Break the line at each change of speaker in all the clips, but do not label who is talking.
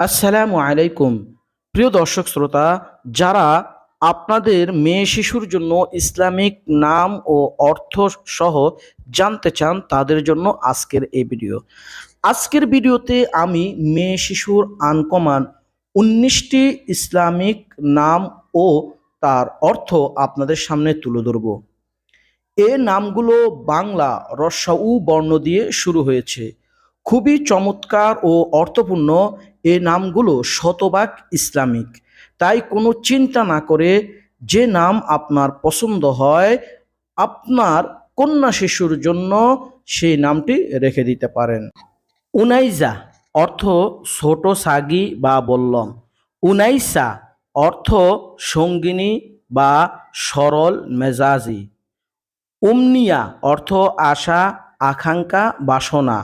আসসালামু আলাইকুম। প্রিয় দর্শক শ্রোতা, যারা আপনাদের মেয়ে শিশুর জন্য ইসলামিক নাম ও অর্থ সহ জানতে চান, তাদের জন্য আজকের এই ভিডিও। আজকের ভিডিওতে আমি মেয়ে শিশুর আনকমান উনিশটি ইসলামিক নাম ও তার অর্থ আপনাদের সামনে তুলে ধরব। এ নামগুলো বাংলা রস্যাউ বর্ণ দিয়ে শুরু হয়েছে। খুবই চমৎকার ও অর্থপূর্ণ এ নামগুলো শতভাগ ইসলামিক। তাই কোনো চিন্তা না করে যে নাম আপনার পছন্দ হয়, আপনার কন্যা শিশুর জন্য সেই নামটি রেখে দিতে পারেন। উনাইজা অর্থ ছোট সাগি বা বললম। উনাইসা অর্থ সঙ্গিনী বা সরল মেজাজি। উমনিয়া অর্থ আশা, আকাঙ্ক্ষা, বাসনা।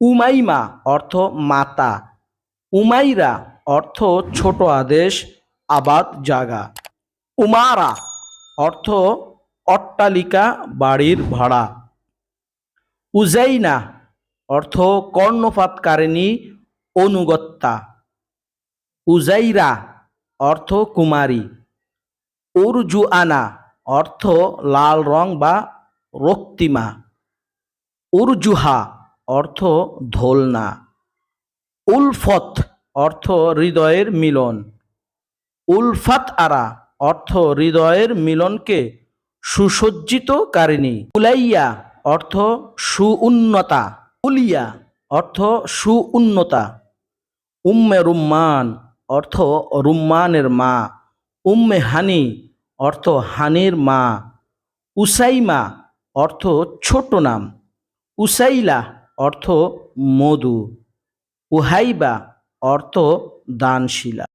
উমাইমা অর্থ মাতা। উমাইরা অর্থ ছোট আদেশ, আবাদ জাগা উমারা অর্থ অট্টালিকা, বাড়ির ভাড়া। উজাইনা অর্থ কর্ণপাতকারিণী, অনুগত্যা। উজাইরা অর্থ কুমারী। উরজুআনা অর্থ লাল রং বা রক্তিমা। উরজুহা অর্থ ধোলনা। উলফত অর্থ হৃদয়ের মিলন। উলফাত আরা, অর্থ হৃদয়ের মিলনকে সুসজ্জিতকারিণী। উলাইয়া, অর্থ সুউন্নতা। উলিয়া, অর্থ সুউন্নতা। উম্মে রুম্মান, অর্থ রুম্মানের মা। উম্মে হানি, অর্থ হানির মা। উসাইমা, অর্থ ছোট নাম। উসাইলা, অর্থ মধু। উহাইবা অর্থ দানশীলা।